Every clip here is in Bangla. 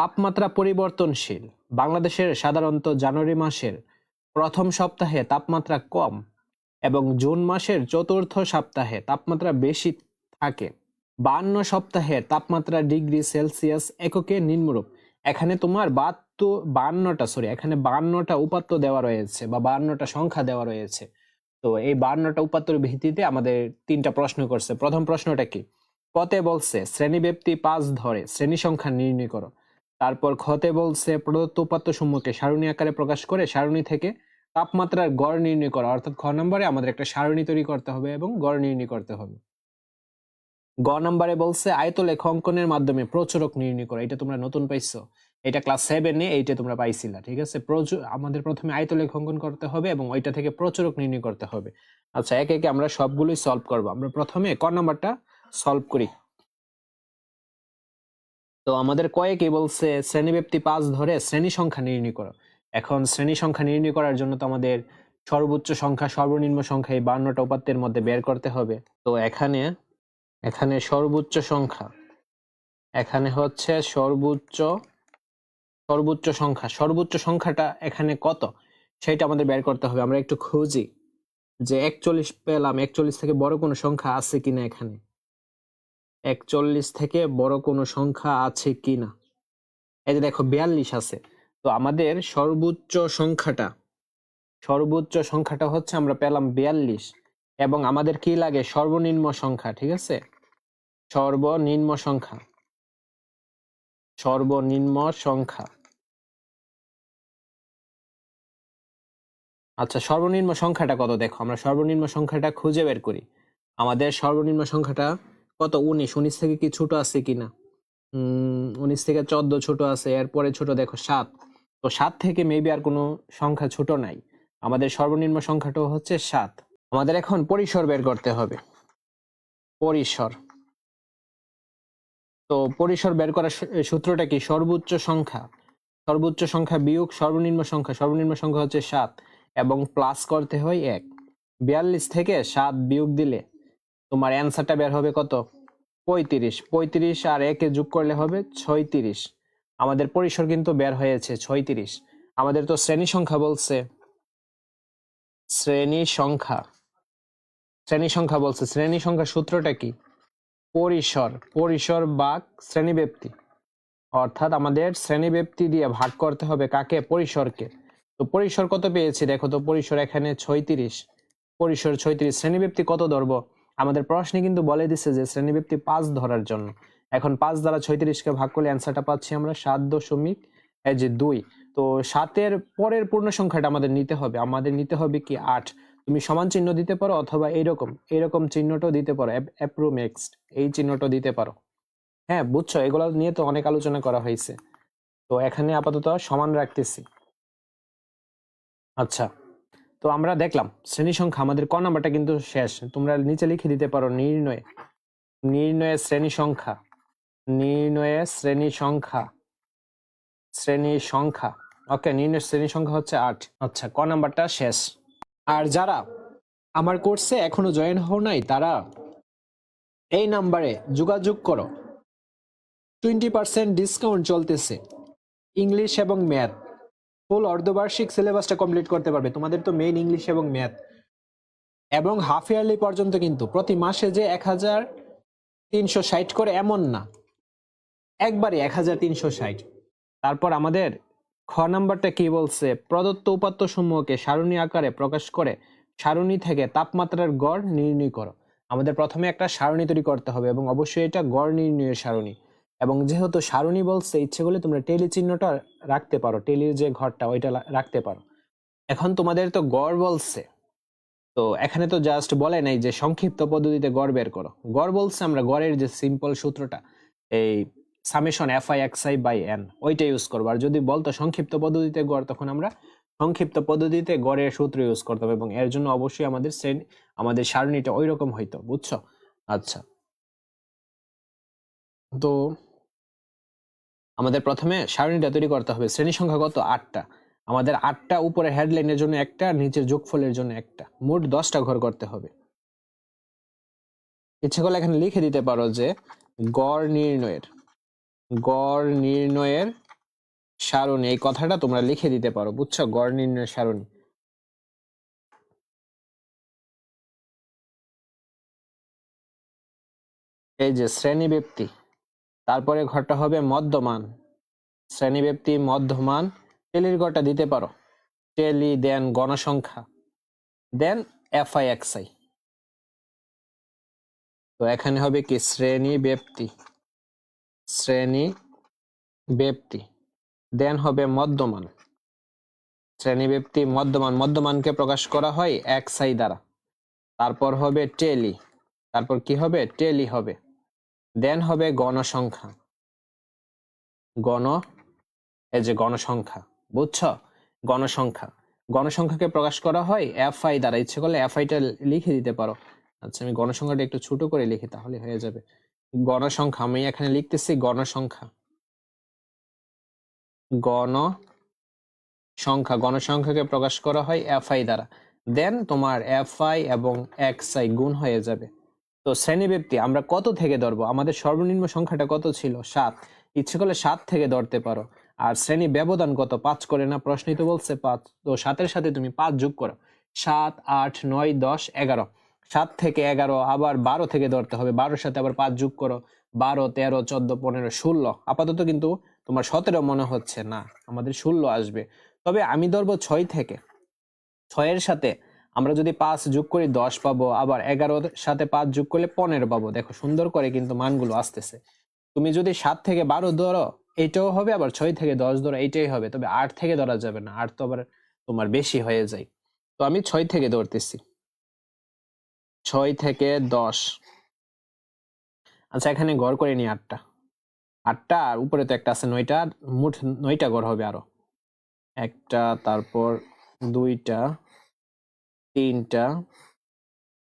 তাপমাত্রা পরিবর্তনশীল। বাংলাদেশের সাধারণত জানুয়ারি মাসের প্রথম সপ্তাহে তাপমাত্রা কম এবং জুন মাসের চতুর্থ সপ্তাহে তাপমাত্রা বেশি থাকে। বান্ন সপ্তাহে তাপমাত্রা ডিগ্রি সেলসিয়াস এককে নিম্নরূপ। এখানে তোমার বাহাত্তর বান্নটা সরি এখানে বান্নটা উপাত্ত দেওয়া রয়েছে বা বান্নটা সংখ্যা দেওয়া রয়েছে। তো এই বান্নটা উপাত্তর ভিত্তিতে আমাদের তিনটা প্রশ্ন করছে। প্রথম প্রশ্নটা কি? পথে বলছে, শ্রেণীব্যাপ্তি পাঁচ ধরে, শ্রেণি সংখ্যা নির্ণয় করো। তারপর খতে বলছে প্রদত্ত উপাত্ত সমূহকে সারণী আকারে প্রকাশ করে সারণী থেকে তাপমাত্রার গড় নির্ণয় করা। অর্থাৎ খ নম্বরে আমাদের একটা সারণী তৈরি করতে হবে এবং গড় নির্ণয় করতে হবে। গ নম্বরে বলছে আয়তলেখ অঙ্কনের মাধ্যমে প্রচুরক নির্ণয় করা। এটা তোমরা নতুন পাইছো। এটা ক্লাস সেভেনে এইটা তোমরা পাইছিলা, ঠিক আছে? আমাদের প্রথমে আয়তলেখ অঙ্কন করতে হবে এবং ওইটা থেকে প্রচুরক নির্ণয় করতে হবে। আচ্ছা একে একে আমরা সবগুলোই সলভ করব। আমরা প্রথমে ক নম্বরটা সলভ করি। তো আমাদের কয়েকে বলছে শ্রেণীব্যাপ্তি পাঁচ ধরে শ্রেণি সংখ্যা নির্ণয় করো। এখন শ্রেণি সংখ্যা নির্ণয় করার জন্য তো আমাদের সর্বোচ্চ সংখ্যা, সর্বনিম্ন সংখ্যা এই বান্নটা উপাত্তের মধ্যে বের করতে হবে। তো এখানে এখানে সর্বোচ্চ সংখ্যা, এখানে হচ্ছে সর্বোচ্চ সর্বোচ্চ সংখ্যা, সর্বোচ্চ সংখ্যাটা এখানে কত? সেটা আমাদের বের করতে হবে। আমরা একটু খুঁজি যে একচল্লিশ পেলাম, একচল্লিশ থেকে বড় কোনো সংখ্যা আছে কিনা এখানে। একচল্লিশ থেকে বড় কোনো সংখ্যা আছে কিনা এই যে দেখো, বিয়াল্লিশ আছে। তো আমাদের সর্বোচ্চ সংখ্যাটা সর্বোচ্চ সংখ্যাটা হচ্ছে আমরা পেলাম বিয়াল্লিশ। এবং আমাদের কি লাগে? সর্বনিম্ন সংখ্যা, ঠিক আছে? সর্বনিম্ন সংখ্যা। সর্বনিম্ন সংখ্যা। আচ্ছা সর্বনিম্ন সংখ্যাটা কত দেখো? আমরা সর্বনিম্ন সংখ্যাটা খুঁজে বের করি। আমাদের সর্বনিম্ন সংখ্যাটা কত? উনিশ। উনিশ থেকে কি ছোট আছে কিনা? উনিশ থেকে চোদ্দ ছোট আছে, এরপরে ছোট দেখো সাত। তো সাত থেকে মেবি আর কোনো সংখ্যা ছোট নাই। আমাদের সর্বনিম্ন সংখ্যাটা হচ্ছে সাত। আমাদের এখন পরিসর বের করতে হবে। পরিসর। তো পরিসর বের করার সূত্রটা কি? সর্বোচ্চ সংখ্যা। সর্বোচ্চ সংখ্যা বিয়োগ সর্বনিম্ন সংখ্যা। সর্বনিম্ন সংখ্যা হচ্ছে সাত এবং প্লাস করতে হয় এক। বিয়াল্লিশ থেকে সাত বিয়োগ দিলে তোমার অ্যান্সারটা বের হবে কত? পঁয়ত্রিশ পঁয়ত্রিশ আর একে যোগ করলে হবে ছয়ত্রিশ। আমাদের পরিসর কিন্তু বের হয়েছে ছয়ত্রিশ। আমাদের তো শ্রেণি সংখ্যা বলছে। শ্রেণি সংখ্যা। শ্রেণি সংখ্যা বলছে। শ্রেণি সংখ্যা সূত্রটা কি? পরিসর। পরিসর বাক শ্রেণীব্যাপ্তি। অর্থাৎ আমাদের শ্রেণীব্যাপ্তি দিয়ে ভাগ করতে হবে কাকে? পরিসরকে। তো পরিসর কত পেয়েছি? দেখো তো পরিসর এখানে ছয়ত্রিশ। পরিসর ছয়ত্রিশ। শ্রেণীব্যাপ্তি কত ধরবো? আমাদের প্রশ্নে কিন্তু বলে দিছে যে শ্রেণীব্যাপ্তি পাঁচ ধরার জন্য। এখন পাঁচ দ্বারা ছয়ত্রিশকে ভাগ করলে অ্যান্সারটা পাচ্ছি আমরা সাত দশমিক যে দুই। তো সাতের পরের পূর্ণ সংখ্যাটা আমাদের নিতে হবে। আমাদের নিতে হবে কি আট। তুমি সমান চিহ্ন দিতে পারো অথবা এইরকম এইরকম চিহ্নটাও দিতে পারো। অ্যাপ্রোমেক্সড এই চিহ্নটা দিতে পারো। হ্যাঁ বুঝছ? এগুলো নিয়ে তো অনেক আলোচনা করা হয়েছে। তো এখানে আপাতত সমান রাখতেছি। আচ্ছা। তো আমরা দেখলাম, শ্রেণি সংখ্যা আমাদের ক নাম্বারটা কিন্তু শেষ। তোমরা নিচে লিখে দিতে পারো নির্ণয়। নির্ণয়ে শ্রেণি সংখ্যা। নির্ণয়ে শ্রেণি সংখ্যা। শ্রেণি সংখ্যা। ওকে নির্ণয় শ্রেণি সংখ্যা হচ্ছে আট। আচ্ছা ক নাম্বারটা শেষ। আর যারা আমার কোর্সে এখনও জয়েন হও নাই, তারা এই নাম্বারে যোগাযোগ করো। টোয়েন্টি পার্সেন্ট ডিসকাউন্ট চলতেছে। ইংলিশ এবং ম্যাথ। ফুল অর্ধবার্ষিক সিলেবাসটা কমপ্লিট করতে পারবে। তোমাদের তো মেইন ইংলিশ এবং ম্যাথ এবং হাফ ইয়ারলি পর্যন্ত কিন্তু প্রতি মাসে যে এক হাজার তিনশো ষাট করে এমন না। একবারে এক হাজার তিনশো ষাট। তারপর আমাদের খ নাম্বারটা কি বলছে? প্রদত্ত উপাত্ত সমূহকে সারণী আকারে প্রকাশ করে সারণী থেকে তাপমাত্রার গড় নির্ণয় করো। আমাদের প্রথমে একটা সারণী তৈরি করতে হবে এবং অবশ্যই এটা গড় নির্ণয়ের সারণী। এবং যেহেতু সারণী বলছে, ইচ্ছে করলে তোমরা টেলি চিহ্নটা রাখতে পারো, টেলির যে ঘরটা, ওইটা রাখতে পারো। এখন তোমাদের তো গড় বলছে। তো এখানে তো জাস্ট বলে নাই যে সংক্ষিপ্ত পদ্ধতিতে গড় বের করো। গড় বলছে আমরা গড়ের যে সিম্পল সূত্রটা, এই summation F I X I by N ওইটা ইউজ করব। আর যদি বলতো সংক্ষিপ্ত পদ্ধতিতে গড়, তখন আমরা সংক্ষিপ্ত পদ্ধতিতে গড়ের সূত্র ইউজ করতে হবে এবং এর জন্য অবশ্যই আমাদের শ্রেণি, আমাদের সারণীটা ওই রকম হইতো, বুঝছ? আচ্ছা। তো আমাদের প্রথমে সারণীটা তৈরি করতে হবে। শ্রেণি সংখ্যা কত? আটটা। আমাদের আটটা উপরে হেডলাইনের জন্য একটা, নিচের যোগফলের জন্য একটা। মোট দশটা ঘর করতে হবে। ইচ্ছে করলে এখানে লিখে দিতে পারো যে গড় নির্ণয়ের গড় নির্ণয়ের সারণী, এই কথাটা তোমরা লিখে দিতে পারো, বুঝছ? গড় নির্ণয়ের সারণী। এই যে শ্রেণি ব্যক্তি তারপরে ঘরটা হবে মধ্যমান শ্রেণি ব্যক্তি মধ্যমান টেলির ঘরটা দিতে পারো। টেলি, দেন গণসংখ্যা। দেন এফআই এক্সআই তো এখানে হবে কি? শ্রেণি ব্যক্তি শ্রেণি ব্যক্তি দেন হবে মধ্যমান শ্রেণি ব্যক্তি মধ্যমান মধ্যমানকে প্রকাশ করা হয় এক্সআই দ্বারা। তারপর হবে টেলি। তারপর কি হবে? টেলি হবে। দেন হবে গণসংখ্যা। গণ, এই যে গণসংখ্যা, বুঝছ? গণসংখ্যা। গণসংখ্যাকে প্রকাশ করা হয় এফ আই দ্বারা। ইচ্ছে করলে এফ আইটা লিখে দিতে পারো। আচ্ছা আমি গণসংখ্যাটা একটু ছোট করে লিখি তাহলে হয়ে যাবে। গণসংখ্যা, আমি এখানে লিখতেছি গণসংখ্যা। গণ সংখ্যা গণসংখ্যাকে প্রকাশ করা হয় এফ আই দ্বারা। দেন তোমার এফ আই এবং এক্স আই গুণ হয়ে যাবে। তো শ্রেণীব্যক্তি আমরা কত থেকে ধরবো? আমাদের সর্বনিম্ন সংখ্যাটা কত ছিল? সাত। ইচ্ছে করলে সাত থেকে ধরতে পারো। আর শ্রেণি ব্যবধান কত? পাঁচ করে না? প্রশ্নই তো বলছে পাঁচ। তো সাতের সাথে তুমি পাঁচ যোগ করো। সাত, আট, নয়, দশ, এগারো। সাত থেকে এগারো, আবার বারো থেকে ধরতে হবে। বারোর সাথে আবার পাঁচ যোগ করো। বারো, তেরো, চোদ্দ, পনেরো, ষোলো। আপাতত কিন্তু তোমার সতেরো মনে হচ্ছে না। আমাদের ষোলো আসবে। তবে আমি ধরবো ছয় থেকে। ছয়ের সাথে আমরা যদি পাঁচ যোগ করি দশ পাবো, আবার এগারোর সাথে পাঁচ যোগ করলে পনেরো পাবো। দেখো সুন্দর করে কিন্তু মানগুলো আসতেছে। তুমি যদি সাত থেকে বারো ধরো, এইটাও হবে, আবার ছয় থেকে দশ ধরো, এইটাই হবে। তবে আট থেকে ধরা যাবে না, আট তো আবার তোমার বেশি হয়ে যায়। তো আমি ছয় থেকে ধরতেছি। ছয় থেকে দশ। আচ্ছা এখানে গড় করে নি আটটা। আটটা, আর উপরে তো একটা আছে নয়টা মোট নয়টা গড় হবে আরও। একটা, তারপর দুইটা তিনটা,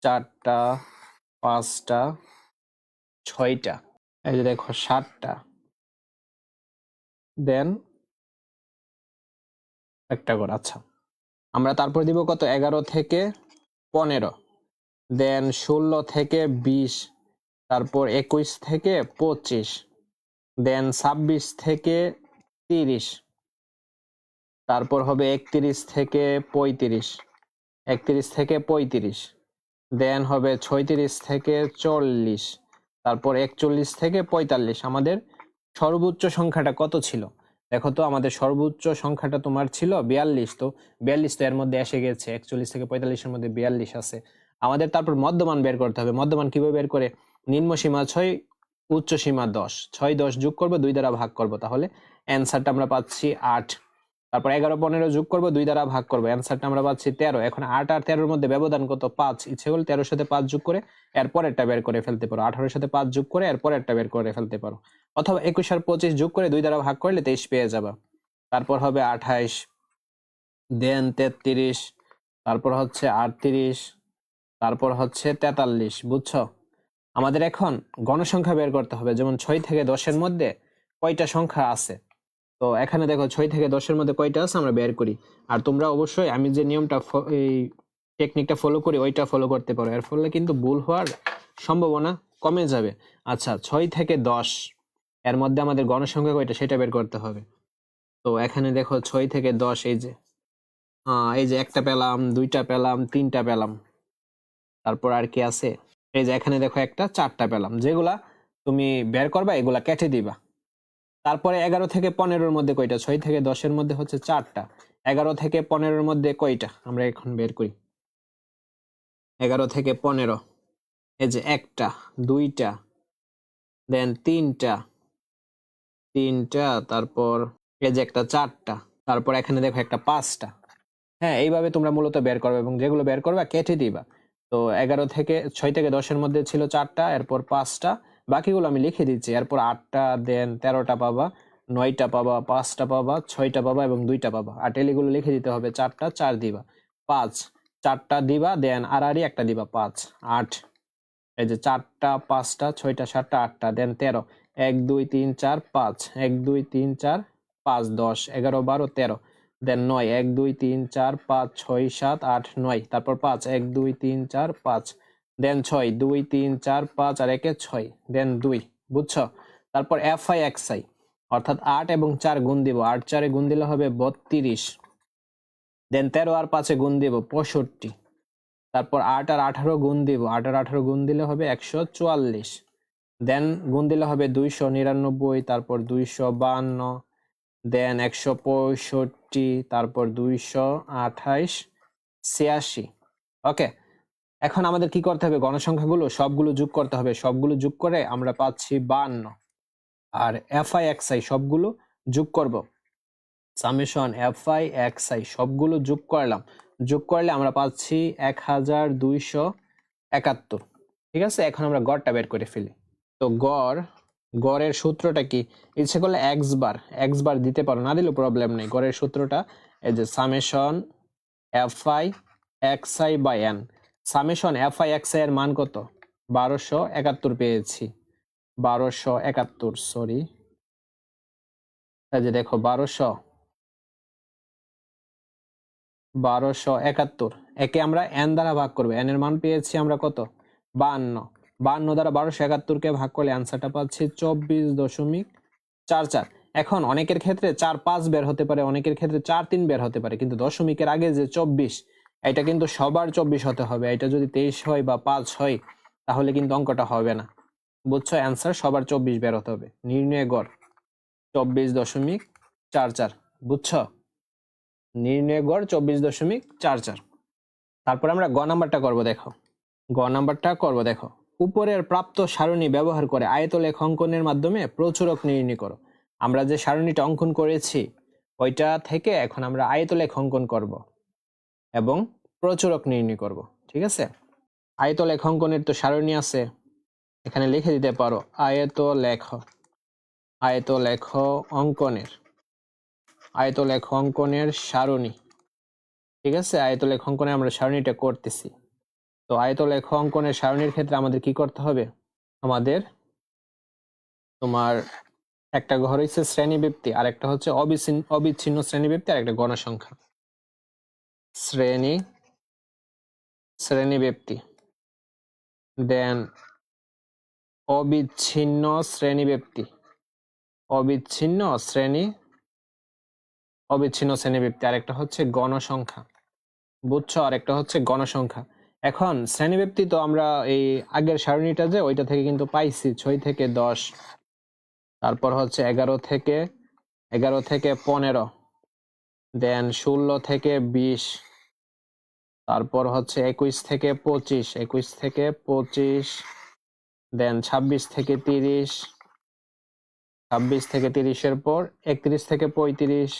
চারটা, পাঁচটা, ছয়টা। এই যে দেখো, সাতটা। দেন একটা ঘর আচ্ছা। আমরা তারপর দিব কত? এগারো থেকে পনেরো। দেন ষোলো থেকে বিশ। তারপর একুশ থেকে পঁচিশ। দেন ছাব্বিশ থেকে তিরিশ। তারপর হবে একত্রিশ থেকে পঁয়ত্রিশ। একত্রিশ থেকে পঁয়ত্রিশ। দেন হবে ছয়ত্রিশ থেকে চল্লিশ। তারপর একচল্লিশ থেকে পঁয়তাল্লিশ। আমাদের সর্বোচ্চ সংখ্যাটা কত ছিল? দেখো তো, আমাদের সর্বোচ্চ সংখ্যাটা তোমার ছিল বিয়াল্লিশ। তো বিয়াল্লিশ তো এর মধ্যে এসে গেছে, একচল্লিশ থেকে পঁয়তাল্লিশের মধ্যে বিয়াল্লিশ আছে। আমাদের তারপর মধ্যমান বের করতে হবে। মধ্যমান কীভাবে বের করে? নিম্ন সীমা ছয়, উচ্চ সীমা দশ। ছয়, দশ যোগ করব, দুই দ্বারা ভাগ করব। তাহলে অ্যান্সারটা আমরা পাচ্ছি আট। তারপর এগারো, পনেরো যোগ করব, দুই দ্বারা ভাগ করব। অ্যান্সারটা আমরা পাচ্ছি তেরো। এখন আট আর তেরোর মধ্যে ব্যবধান কত? পাঁচ। ইচ্ছে করলে তেরোর সাথে পাঁচ যোগ করে এর পরেরটা বের করে ফেলতে পারো। আঠারোর সাথে পাঁচ যোগ করে এর পরেরটা বের করে ফেলতে পারো। অথবা একুশ আর পঁচিশ যোগ করে দুই দ্বারা ভাগ করলে তেইশ পেয়ে যাবা। তারপর হবে আঠাইশ দেন তেত্রিশ, তারপর হচ্ছে আটত্রিশ, তারপর হচ্ছে তেতাল্লিশ। বুঝছ? আমাদের এখন গণসংখ্যা বের করতে হবে। যেমন ছয় থেকে দশের মধ্যে কয়টা সংখ্যা আছে? তো এখানে দেখো ছয় থেকে দশের মধ্যে কয়টা আছে আমরা বের করি। আর তোমরা অবশ্যই আমি যে নিয়মটা এই টেকনিকটা ফলো করি, ওইটা ফলো করতে পারো। এর ফলে কিন্তু ভুল হওয়ার সম্ভাবনা কমে যাবে। আচ্ছা ছয় থেকে দশ, এর মধ্যে আমাদের গণসংখ্যা কয়টা সেটা বের করতে হবে। তো এখানে দেখো ছয় থেকে দশ, এই যে এই যে একটা পেলাম, দুইটা পেলাম, তিনটা পেলাম। তারপর আর কি আছে? এই যে এখানে দেখো একটা, চারটা পেলাম। যেগুলা তুমি বের করবা, এগুলা কেটে দিবা। তারপরে এগারো থেকে পনেরোর মধ্যে কয়টা? ছয় থেকে দশের মধ্যে হচ্ছে চারটা। এগারো থেকে পনেরোর মধ্যে কয়টা? আমরা এখন বের করি। এগারো থেকে পনেরো। এই যে একটা, দুইটা দেন তিনটা তিনটা, তারপর এই যে একটা চারটা, তারপর এখানে দেখো একটা পাঁচটা। হ্যাঁ এইভাবে তোমরা মূলত বের করবে এবং যেগুলো বের করবে কেটে দিবা। তো এগারো থেকে, ছয় থেকে দশের মধ্যে ছিল চারটা, এরপর পাঁচটা বাকিগুলো আমি লিখে দিচ্ছি। এরপর আটটা, দেন তেরোটা পাবা, নয়টা পাবা, পাঁচটা পাবা, ছয়টা পাবা এবং দুইটা পাবা। আর টেলিগুলো লিখে দিতে হবে চারটা, চার দিবা। পাঁচ, চারটা দিবা, দেন আরই একটা দিবা, পাঁচ, আট। এই যে চারটা, পাঁচটা, ছয়টা, সাতটা, আটটা, দেন তেরো। এক, দুই, তিন, চার, পাঁচ। এক, দুই, তিন, চার, পাঁচ, দশ। এগারো, বারো, তেরো। দেন নয়। এক, দুই, তিন, চার, পাঁচ, ছয়, সাত, আট, নয়। তারপর পাঁচ। এক, দুই, তিন, চার, পাঁচ। দেন ছয়, দুই, তিন, চার, পাঁচ আর একে ছয়, দেন দুই, বুঝছ? তারপর এফ আই এক্স আই অর্থাৎ আট এবং চার গুণ দিব। আট চারে গুণ দিলে হবে বত্রিশ। দেন তেরো আর পাঁচে গুণ দিব পঁয়ষট্টি। তারপর আট আর আঠারো গুণ দিব। আট আর আঠারো গুণ দিলে হবে একশো চুয়াল্লিশ। দেন গুণ দিলে হবে দুইশো নিরানব্বই, তারপর দুইশো বান্ন দেন একশো পঁয়ষট্টি, তারপর দুইশো আঠাইশ, ছিয়াশি। ওকে? এখন আমাদের কি করতে হবে? গণসংখ্যাগুলো সবগুলো যোগ করতে হবে। সবগুলো যোগ করে আমরা পাচ্ছি বান্ন। আর এফ আই এক্স আই সবগুলো যোগ করব। Summation F I X I সবগুলো যোগ করলাম। যোগ করলে আমরা পাচ্ছি এক হাজার দুইশো একাত্তর। ঠিক আছে? এখন আমরা গড়টা বের করে ফেলি। তো গড়, গড়ের সূত্রটা কি? ইচ্ছে করলে এক্স বার এক্স বার দিতে পারো, না দিলেও প্রবলেম নেই। গড়ের সূত্রটা এই যে summation F I X I by N summation F I X I এর মান কত? বারোশো একাত্তর পেয়েছি। বারোশো একাত্তর সরি যে দেখো, বারোশো। বারোশো একাত্তর। একে আমরা এন দ্বারা ভাগ করব। এন এর মান পেয়েছি আমরা কত? বান্ন বান্ন দ্বারা বারোশো একাত্তরকে ভাগ করলে অ্যান্সারটা পাচ্ছি চব্বিশ দশমিক চার চার। এখন অনেকের ক্ষেত্রে চার পাঁচ বের হতে পারে, অনেকের ক্ষেত্রে চার তিন বের হতে পারে, কিন্তু দশমিকের আগে যে চব্বিশ এটা কিন্তু সবার চব্বিশ হতে হবে। এটা যদি তেইশ হয় বা পাঁচ হয়, তাহলে কিন্তু অঙ্কটা হবে না। বুঝছ? অ্যান্সার সবার চব্বিশ বের হতে হবে। নির্ণয় গড় চব্বিশ দশমিক চার চার। বুঝছ? নির্ণয় গড় চব্বিশ দশমিক চার চার। তারপর আমরা গ নাম্বারটা করব, দেখো। গ নাম্বারটা করব, দেখো। উপরের প্রাপ্ত সারণী ব্যবহার করে আয়তলেখ অঙ্কনের মাধ্যমে প্রচুরক নির্ণয় করো। আমরা যে সারণীটা অঙ্কন করেছি, ওইটা থেকে এখন আমরা আয়তলেখ অঙ্কন করব। এবং প্রচুরক নির্ণয় করব, ঠিক আছে? আয়তলেখ অঙ্কনের তো সারণী আছে, এখানে লিখে দিতে পারো আয়ত লেখ আয়ত লেখ অঙ্কনের আয়ত লেখ অঙ্কনের সারণী, ঠিক আছে? আয়ত লেখ অঙ্কনে আমরা সারণীটা করতেছি। তো আয়ত লেখ অঙ্কনের সারণীর ক্ষেত্রে আমাদের কি করতে হবে? আমাদের তোমার একটা ঘর হচ্ছে শ্রেণীবৃত্তি আর একটা হচ্ছে অবিচ্ছিন্ন অবিচ্ছিন্ন শ্রেণীবৃত্তি আর একটা গণসংখ্যা। শ্রেণি শ্রেণীবৃত্তি দেন, অবিচ্ছিন্ন শ্রেণীবৃত্তি অবিচ্ছিন্ন শ্রেণি, অবিচ্ছিন্ন শ্রেণীবৃত্তি আর একটা হচ্ছে গণসংখ্যা। বুঝছ? আর একটা হচ্ছে গণসংখ্যা। এখন শ্রেণীবৃত্তি তো আমরা এই আগের সারণীটা যে, ওইটা থেকে কিন্তু পাইছি। ছয় থেকে দশ। তারপর হচ্ছে এগারো থেকে এগারো থেকে পনেরো। দেন ষোলো থেকে বিশ। তারপর হচ্ছে একুশ থেকে পঁচিশ, একুশ থেকে পঁচিশ, দেন ছাব্বিশ থেকে তিরিশ, ছাব্বিশ থেকে তিরিশের পর একত্রিশ থেকে পঁয়ত্রিশ,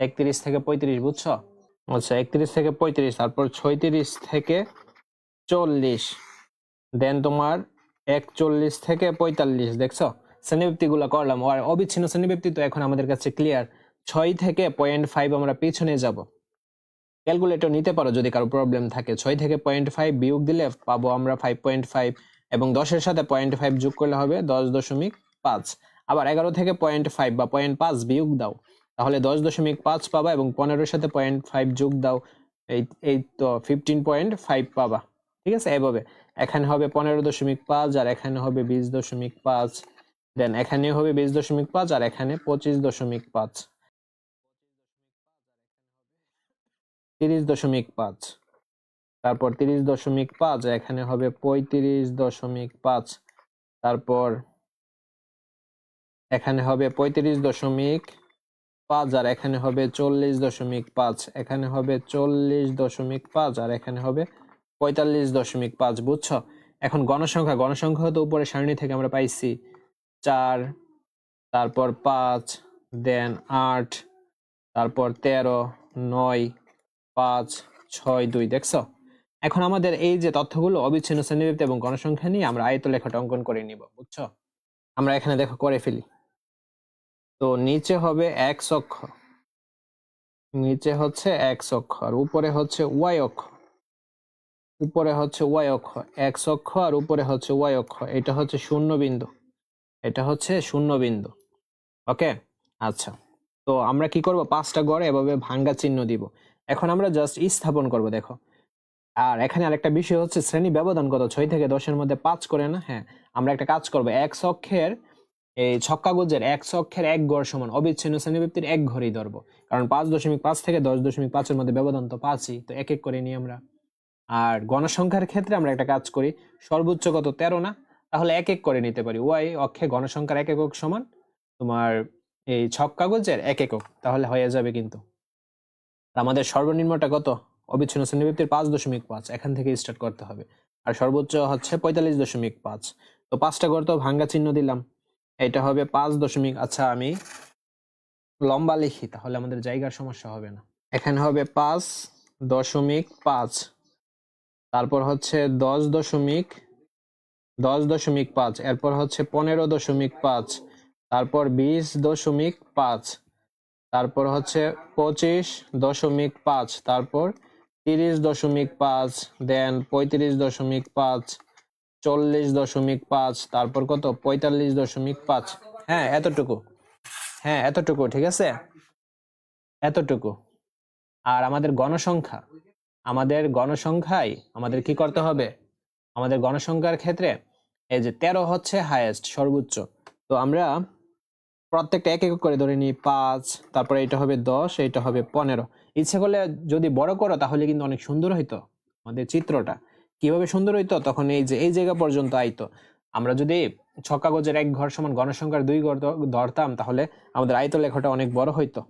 একত্রিশ থেকে পঁয়ত্রিশ, বুঝছ? আচ্ছা একত্রিশ থেকে পঁয়ত্রিশ, তারপর ছয়ত্রিশ থেকে চল্লিশ, দেন তোমার একচল্লিশ থেকে পঁয়তাল্লিশ, দেখছ? শ্রেণীবৃত্তি গুলো করলাম। আর অবিচ্ছিন্ন শ্রেণীবৃত্তি তো এখন আমাদের কাছে ক্লিয়ার ছয় থেকে পয়েন্ট ফাইভ আমরা পিছনে যাব। ক্যালকুলেটর নিতে পারো যদি কারও প্রবলেম থাকে। ছয় থেকে পয়েন্ট ফাইভ বিয়োগ দিলে পাবো আমরা ফাইভ পয়েন্ট ফাইভ এবং দশের সাথে পয়েন্ট ফাইভ যোগ করলে হবে দশ দশমিক পাঁচ। আবার এগারো থেকে পয়েন্ট ফাইভ বা পয়েন্ট পাঁচ বিয়োগ দাও, তাহলে দশ দশমিক পাঁচ পাবা এবং পনেরোর সাথে পয়েন্ট ফাইভ যোগ দাও, এই এই তো ফিফটিন পয়েন্ট ফাইভ পাবা। ঠিক আছে? এভাবে। এখানে হবে পনেরো দশমিক পাঁচ আর এখানে হবে বিশ দশমিক পাঁচ। দেন এখানে হবে বিশ দশমিক পাঁচ আর এখানে পঁচিশ দশমিক পাঁচ। তিরিশ দশমিক পাঁচ। তারপর তিরিশ দশমিক পাঁচ, এখানে হবে পঁয়ত্রিশ দশমিক পাঁচ। তারপর এখানে হবে পঁয়ত্রিশ দশমিক পাঁচ আর এখানে হবে চল্লিশ দশমিক পাঁচ। এখানে হবে চল্লিশ দশমিক পাঁচ আর এখানে হবে পঁয়তাল্লিশ দশমিক পাঁচ, বুঝছ? এখন গণসংখ্যা গণসংখ্যা তো উপরে সারণী থেকে আমরা পাইছি। চার, তারপর পাঁচ, দেন আট, তারপর তেরো, নয় পাঁচ, ছয়, দুই, দেখছ? এখন আমাদের এই যে তথ্যগুলো অবিচ্ছিন্ন শ্রেণীবৃত্তি এবং গণসংখ্যা নিয়ে আমরা আয়ত লেখাটা অঙ্কন করে নিব, বুঝছ? আমরা এখানে দেখো করে ফেলি। তো নিচে হবে এক্স অক্ষ। নিচে হচ্ছে এক্স অক্ষ আর উপরে হচ্ছে ওয়াই অক্ষ। উপরে হচ্ছে ওয়াই অক্ষ এক্স অক্ষ আর উপরে হচ্ছে ওয়াই অক্ষ। এটা হচ্ছে শূন্য বিন্দু। এটা হচ্ছে শূন্য বিন্দু। ওকে? আচ্ছা। তো আমরা কি করব? পাঁচটা গড় এভাবে ভাঙ্গা চিহ্ন দিব। এখন আমরা জাস্ট স্থাপন করব, দেখো। আর এখানে আরেকটা বিষয় হচ্ছে, শ্রেণি ব্যবধান কত? ছয় থেকে দশের মধ্যে পাঁচ করে না? হ্যাঁ আমরা একটা কাজ করব, এক অক্ষের, এই ছক্কা গুজের এক ছক্ষের এক গড় সমান, অবিচ্ছিন্ন শ্রেণীবৃত্তির এক ঘরই ধরবো। কারণ পাঁচ দশমিক পাঁচ থেকে দশ দশমিক পাঁচের মধ্যে ব্যবধান তো পাঁচই, তো এক এক করে নিই আমরা। আর গণসংখ্যার ক্ষেত্রে আমরা একটা কাজ করি, সর্বোচ্চ কত? তেরো না? তাহলে এক এক করে নিতে পারি। ওয়াই অক্ষে গণসংখ্যার এক একক সমান, তোমার এই ছক কাগজের এক একক, তাহলে হয়ে যাবে কিন্তু। আর আমাদের সর্বনিম্নটা কত? অবিচ্ছিন্ন শ্রেণীবৃত্তির পাঁচ দশমিক পাঁচ। এখান থেকে স্টার্ট করতে হবে। আর সর্বোচ্চ হচ্ছে পঁয়তাল্লিশ দশমিক পাঁচ। তো পাঁচটা করতে ভাঙ্গা চিহ্ন দিলাম। এটা হবে পাঁচ দশমিক আচ্ছা আমি লম্বা লিখি, তাহলে আমাদের জায়গার সমস্যা হবে না। এখানে হবে পাঁচ দশমিক পাঁচ। তারপর হচ্ছে দশ দশমিক দশ দশমিক পাঁচ। এরপর হচ্ছে পনেরো দশমিক পাঁচ। তারপর বিশ দশমিক পাঁচ। তারপর হচ্ছে পঁচিশ দশমিক পাঁচ, তারপর তিরিশ দশমিক পাঁচ দেন পঁয়ত্রিশ দশমিক পাঁচ, চল্লিশ দশমিক পাঁচ, তারপর কত? পঁয়তাল্লিশ দশমিক পাঁচ। হ্যাঁ এতটুকু। হ্যাঁ এতটুকু, ঠিক আছে? এতটুকু। আর আমাদের গণসংখ্যা। আমাদের গণসংখ্যায় আমাদের কি করতে হবে? আমাদের গণসংখ্যার ক্ষেত্রে এই যে তেরো হচ্ছে হায়েস্ট সর্বোচ্চ। তো আমরা প্রত্যেকটা এক এক করে ধরে নিই, পাঁচ, তারপরে এটা হবে দশ, এটা হবে পনেরো। ইচ্ছে করলে যদি বড় করো তাহলে কিন্তু অনেক সুন্দর হইতো আমাদের চিত্রটা। কীভাবে সুন্দর হইতো? তখন এই যে, এই জায়গা পর্যন্ত আইতো। আমরা যদি ছক কাগজের এক ঘর সমান গণসংখ্যার দুই ঘর ধরতাম তাহলে আমাদের আয়ত লেখাটা অনেক বড় হইতো।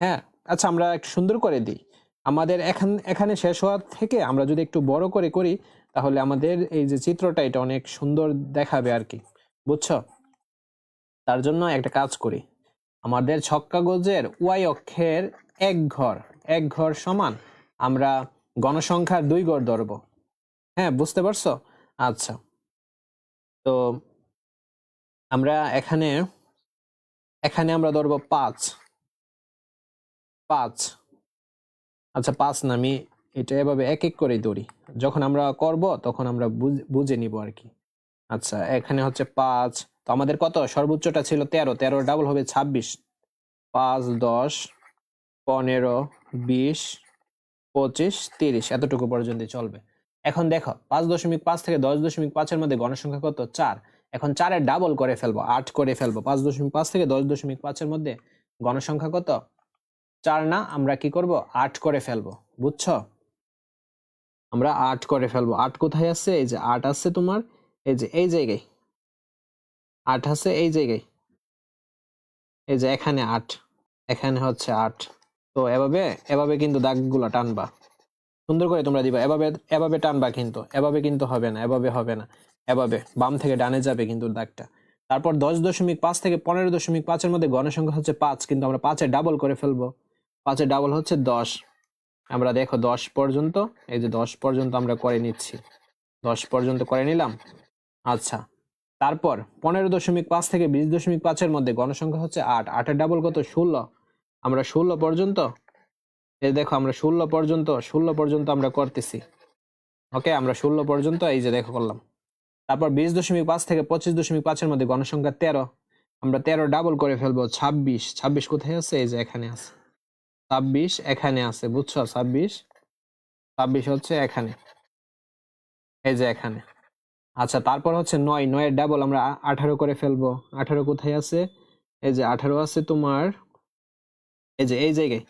হ্যাঁ আচ্ছা আমরা একটু সুন্দর করে দিই। আমাদের এখান, এখানে শেষ হওয়ার থেকে আমরা যদি একটু বড় করে করি তাহলে আমাদের এই যে চিত্রটা এটা অনেক সুন্দর দেখাবে আর কি। বুঝছ? তার জন্য একটা কাজ করি। আমাদের ছক কাগজের ওয়াই অক্ষের এক ঘর এক ঘর সমান আমরা গণসংখ্যার দুই ঘর ধরব। হ্যাঁ বুঝতে পারছ? আচ্ছা। তো আমরা এখানে এখানে আমরা ধরবো পাঁচ। পাঁচ। আচ্ছা পাঁচ না, আমি এটা এভাবে এক এক করে ধরি। যখন আমরা করব, তখন আমরা বুঝে নিব আর কি। আচ্ছা এখানে হচ্ছে পাঁচ তো আমাদের কত? সর্বোচ্চটা ছিল তেরো। তেরো ডাবল হবে ছাব্বিশ। পাঁচ, দশ, পনেরো, বিশ, পঁচিশ, তিরিশ। এতটুকু পর্যন্ত চলবে। এখন দেখো, পাঁচ দশমিক পাঁচ থেকে দশ দশমিক পাঁচের মধ্যে গণসংখ্যা কত? চার। এখন চারের ডাবল করে ফেলব, আট করে ফেলব। পাঁচ দশমিক পাঁচ থেকে দশ দশমিক পাঁচের মধ্যে গণসংখ্যা কত? চার না, আমরা কি করব? আট করে ফেলব। বুঝছ? আমরা আট করে ফেলব। আট কোথায় আছে এই যে আট আছে তোমার, এই যে, এই জায়গায়। আট আছে, এই জায়গায় এই যে এখানে আট, এখানে হচ্ছে আট। তো এভাবে এভাবে কিন্তু দাগগুলো টানবা। সুন্দর করে তোমরা দিবা। এভাবে এভাবে টানবা কিন্তু, এভাবে কিন্তু হবে না, এভাবে হবে না। এভাবে বাম থেকে ডানে যাবে কিন্তু দাগটা। তারপর দশ দশমিক পাঁচ থেকে পনেরো দশমিক পাঁচের মধ্যে গণসংখ্যা হচ্ছে পাঁচ, কিন্তু আমরা পাঁচে ডাবল করে ফেলব। পাঁচে ডাবল হচ্ছে দশ। আমরা দেখো দশ পর্যন্ত, এই যে দশ পর্যন্ত আমরা করে নিচ্ছি। দশ পর্যন্ত করে নিলাম। আচ্ছা। তারপর পনেরো দশমিক পাঁচ থেকে বিশ দশমিক পাঁচের মধ্যে গণসংখ্যা হচ্ছে আট। আটের ডাবল কত? ষোলো। আমরা ষোলো পর্যন্ত? এই দেখো, আমরা ষোলো পর্যন্ত ষোলো পর্যন্ত আমরা করতেছি। ওকে, আমরা ষোলো পর্যন্ত এই যে দেখো করলাম। তারপর বিশ দশমিক পাঁচ থেকে পঁচিশ দশমিক পাঁচের মধ্যে গণসংখ্যা তেরো। আমরা তেরো ডাবল করে ফেলব ছাব্বিশ। ছাব্বিশ কোথায় আছে? এই যে এখানে আছে। ছাব্বিশ এখানে আছে, বুঝছ? ছাব্বিশ। ছাব্বিশ হচ্ছে এখানে। এই যে এখানে। আচ্ছা তারপর হচ্ছে নয়, নয়ের ডাবল আমরা আঠারো করে ফেলব। আঠারো কোথায় আছে? এই যে আঠারো আছে তোমার, এই যে, এই জায়গায়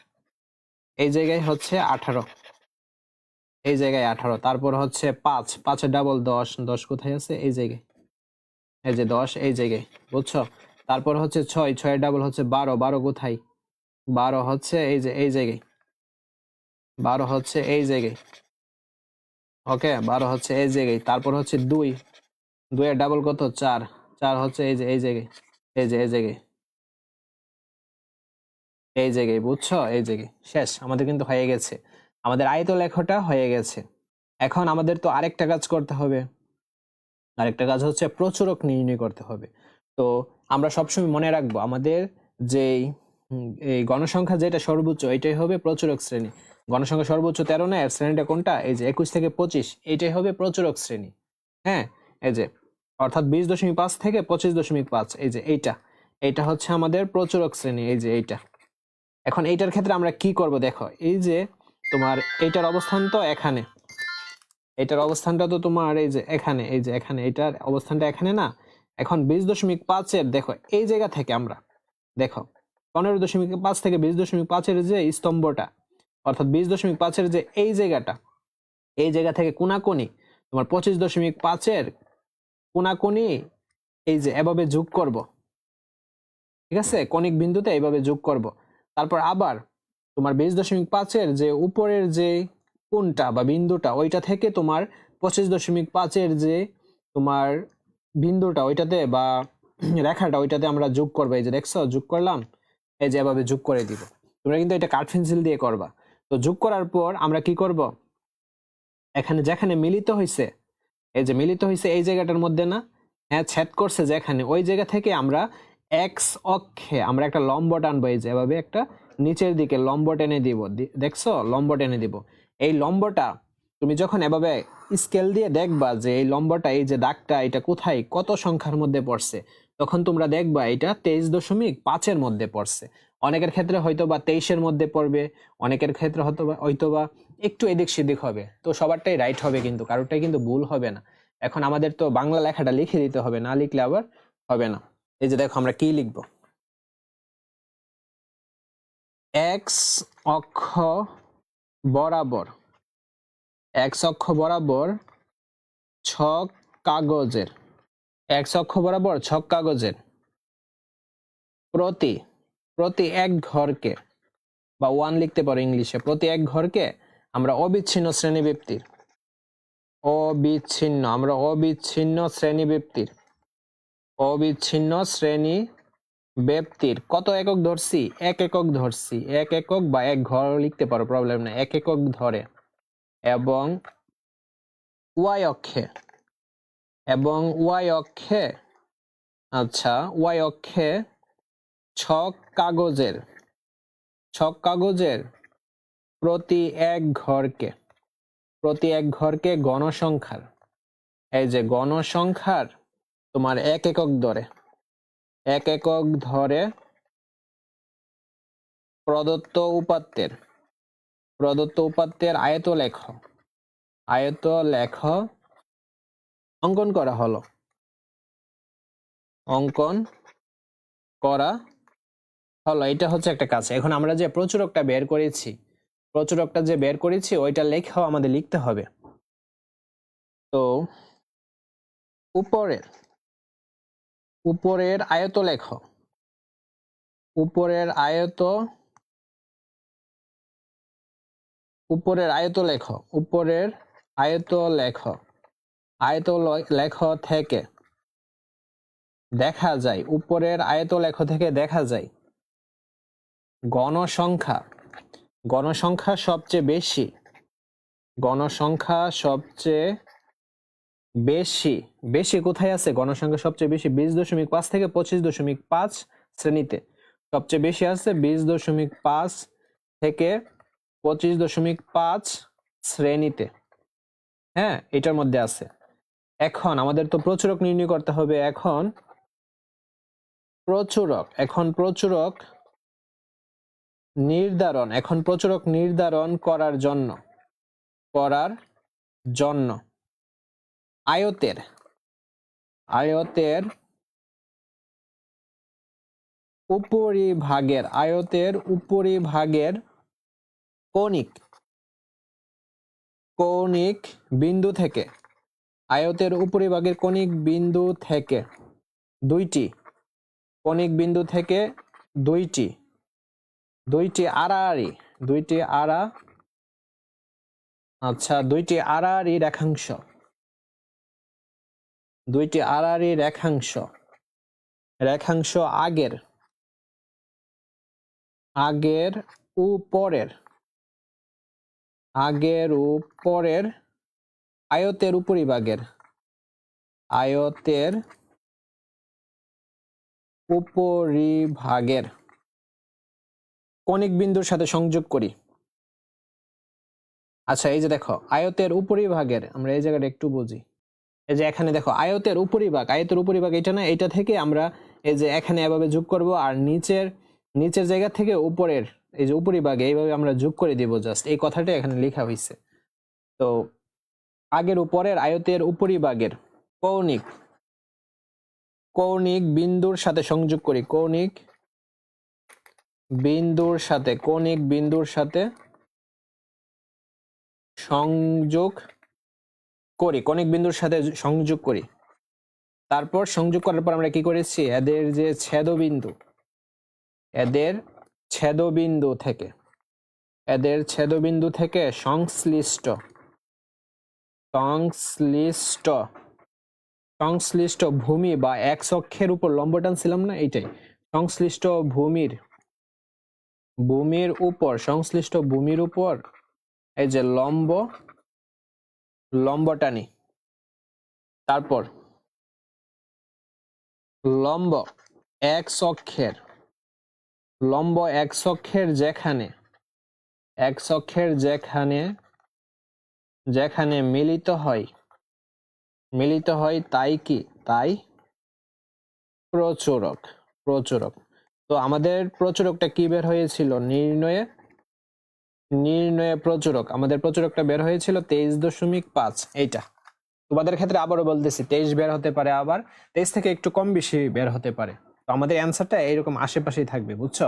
এই জায়গায় হচ্ছে আঠারো। এই জায়গায় আঠারো, তারপর হচ্ছে পাঁচ পাঁচের ডাবল দশ দশ কোথায় আছে? এই জায়গায়, এই যে দশ, এই জায়গায়, বুঝছ? তারপর হচ্ছে ছয়, ছয়ের ডাবল হচ্ছে বারো বারো কোথায়? বারো হচ্ছে এই যে, এই জায়গায়, বারো হচ্ছে এই জায়গায়। ওকে, বারো হচ্ছে এই জায়গায়, তারপর হচ্ছে দুই। দুইয়ের ডাবল কত? চার। চার হচ্ছে এই যে, এই জায়গায়, এই যে, এই জায়গায়। এই জায়গায়, বুঝছ? এই জায়গায়। শেষ, আমাদের কিন্তু হয়ে গেছে। আমাদের আয়ত লেখাটা হয়ে গেছে। এখন আমাদের তো আরেকটা কাজ করতে হবে। আরেকটা কাজ হচ্ছে প্রচুরক নির্ণয় করতে হবে। তো আমরা সবসময় মনে রাখব, আমাদের যেই এই গণসংখ্যা যেটা সর্বোচ্চ, এটাই হবে প্রচুরক শ্রেণি। গণসংখ্যা সর্বোচ্চ তেরো না এর শ্রেণীটা কোনটা? এই যে একুশ থেকে পঁচিশ, এইটাই হবে প্রচুরক শ্রেণি। হ্যাঁ? এই যে, অর্থাৎ বিশ দশমিক পাঁচ থেকে পঁচিশ দশমিক পাঁচ, এই যে এইটা। এইটা হচ্ছে আমাদের প্রচুরক শ্রেণি, এই যে এইটা। এখন এইটার ক্ষেত্রে আমরা কি করব দেখো, এই যে তোমার এইটার অবস্থান তো এখানে। এইটার অবস্থানটা তো তোমার এই যে এখানে, এই যে এখানে, এইটার অবস্থানটা এখানে না? এখন বিশ দশমিক পাঁচের, দেখো, এই জায়গা থেকে আমরা, দেখো, পনেরো দশমিক পাঁচ থেকে বিশ দশমিক পাঁচের যে স্তম্ভটা অর্থাৎ বিশ দশমিক পাঁচের যে এই জায়গাটা, এই জায়গা থেকে কোনাকুনি তোমার পঁচিশ দশমিক পাঁচের কোনাকুনি এই যে এভাবে যোগ করব, ঠিক আছে? কণিক বিন্দুতে এইভাবে যোগ করব। তারপর আবার তোমার বিশ দশমিক পাঁচের যে উপরের যে কোনটা বা বিন্দুটা, ওইটা থেকে তোমার পঁচিশ দশমিক পাঁচের যে তোমার বিন্দুটা, ওইটাতে বা রেখাটা, ওইটাতে আমরা যোগ করব। এই যে দেখছ, যোগ করলাম, এই যে এভাবে যোগ করে দিব। তোমরা কিন্তু এটা কাঠ পেন্সিল দিয়ে করবা। তো যোগ করার পর আমরা কি করব? এখানে যেখানে মিলিত হয়েছে এই যে মিলিত হয়েছে এই জায়গাটার মধ্যে না হ্যাঁ ছেদ করছে যেখানে, ওই জায়গা থেকে আমরা এক্স অক্ষে আমরা একটা লম্ব টানবো এই যে এভাবে একটা নিচের দিকে লম্ব টেনে দিব দেখছ? লম্ব টেনে দিব। এই লম্বটা তুমি যখন এভাবে স্কেল দিয়ে দেখবা যে এই লম্বটা, এই যে দাগটা, এটা কোথায়? কত সংখ্যার মধ্যে পড়ছে? তখন তোমরা দেখবা এটা তেইশ দশমিক পাঁচের মধ্যে পড়ছে। অনেকের ক্ষেত্রে হয়তো বা তেইশের মধ্যে পড়বে, অনেকের ক্ষেত্রে হয়তো বা হয়তো বা একটু এদিক সেদিক হবে। তো সবারটাই রাইট হবে কিন্তু, কারোরটাই কিন্তু ভুল হবে না। এখন আমাদের তো বাংলা লেখাটা লিখে দিতে হবে, না লিখলে আবার হবে না। এই যে দেখো আমরা কি লিখব? এক্স অক্ষ বরাবর এক্স অক্ষ বরাবর ছক কাগজের এক্স অক্ষ বরাবর ছক কাগজের প্রতি প্রতি এক ঘরকে, বা ওয়ান লিখতে পারো ইংলিশে, প্রতি এক ঘরকে আমরা অবিচ্ছিন্ন শ্রেণীবৃত্তির। অবিচ্ছিন্ন, আমরা অবিচ্ছিন্ন শ্রেণীবৃত্তির। অবিচ্ছিন্ন শ্রেণি ব্যক্তির কত একক ধরছি? এক একক ধরছি। এক একক বা এক ঘর লিখতে পারো প্রবলেম নেই। এক একক ধরে। এবং ওয়াই অক্ষে। এবং ওয়াই অক্ষে আচ্ছা ওয়াই অক্ষে ছক কাগজের ছক কাগজের প্রতি এক ঘরকে, প্রতি এক ঘরকে গণসংখ্যার। এই যে গণসংখ্যার তোমার এক একক ধরে এক একক ধরে প্রদত্ত উপাত্তের প্রদত্ত উপাত্তের আয়ত লেখ আয়ত লেখ অঙ্কন করা হলো। অঙ্কন করা হলো, এটা হচ্ছে একটা কাজ। এখন আমরা যে প্রচুরকটা বের করেছি, প্রচুরকটা যে বের করেছি, ওইটা লেখাও আমাদের লিখতে হবে। তো উপরের উপরের আয়ত লেখ। উপরের আয়ত উপরের আয়ত লেখ। উপরের আয়ত লেখ। আয়ত লেখ থেকে দেখা যায়। উপরের আয়ত লেখ থেকে দেখা যায়। গণসংখ্যা। গণসংখ্যা সবচেয়ে বেশি। গণসংখ্যা সবচেয়ে বেশি। বেশি কোথায় আছে? গণসংখ্যা সবচেয়ে বেশি বিশ দশমিক পাঁচ থেকে পঁচিশ দশমিক পাঁচ শ্রেণীতে। সবচেয়ে বেশি আছে বিশ দশমিক পাঁচ থেকে পঁচিশ দশমিক পাঁচ শ্রেণীতে। হ্যাঁ এটার মধ্যে আছে। এখন আমাদের তো প্রচুরক নির্ণয় করতে হবে। এখন প্রচুরক এখন প্রচুরক নির্ধারণ, এখন প্রচুরক নির্ধারণ করার জন্য করার জন্য। আয়তের আয়তের উপরিভাগের আয়তের উপরিভাগের কৌণিক কৌণিক বিন্দু থেকে, আয়তের উপরিভাগের কৌণিক বিন্দু থেকে দুইটি, কৌণিক বিন্দু থেকে দুইটি। দুইটি আড়াআড়ি, দুইটি আড়া আচ্ছা দুইটি আড়াআড়ি রেখাংশ। দুইটি আড়াআড়ি রেখাংশ। রেখাংশ আগের আগের উপরের আগের উপরের আয়তের উপরিভাগের আয়তের উপরিভাগের। কণিক বিন্দুর সাথে সংযোগ করি। আচ্ছা এই যে দেখো, আয়তের উপরিভাগের, আমরা এই জায়গাটা একটু বুঝি। এই যে এখানে দেখো, আয়তের উপরিভাগ আয়তের উপরিভাগ এটা না, এটা থেকে আমরা এই যে এখানে এভাবে যোগ করব আর নিচের নিচের জায়গা থেকে উপরের, এই যে উপরিভাগে এইভাবে আমরা যোগ করে দিব জাস্ট এই কথাটা এখানে লেখা হয়েছে তো আগের উপরের আয়তের উপরিভাগের কৌণিক কৌণিক বিন্দুর সাথে সংযোগ করি। কৌণিক বিন্দুর সাথে, কৌণিক বিন্দুর সাথে সংযোগ করি, কৌণিক বিন্দুর সাথে সংযোগ করি। তারপর সংযোগ করার পর আমরা কি করেছি? এদের যে ছেদবিন্দু, এদের ছেদবিন্দু থেকে, এদের ছেদবিন্দু থেকে সংশ্লিষ্ট সংশ্লিষ্ট সংশ্লিষ্ট ভূমি বা এক অক্ষের উপর লম্ব টানছিলাম না? এইটাই। সংশ্লিষ্ট ভূমির ভূমির উপর, সংশ্লিষ্ট ভূমির উপর, এই যে লম্ব লম্ব টানি তারপর লম্ব এক অক্ষের, লম্ব এক অক্ষের যেখানে এক অক্ষের যেখানে যেখানে মিলিত হয় মিলিত হয় তাই কি? তাই প্রচুরক প্রচুরক। তো আমাদের প্রচুরকটা কি বের হয়েছিল? নির্ণয়ে নির্ণয়ে প্রচুরক। আমাদের প্রচুরকটা বের হয়েছিল তেইশ দশমিক পাঁচ, এইটা। তোমাদের ক্ষেত্রে আবারও বলতেছি, তেইশ বের হতে পারে আবার, তেইশ থেকে একটু কম বেশি বের হতে পারে। তো আমাদের অ্যান্সারটা এইরকম আশেপাশেই থাকবে, বুঝছ?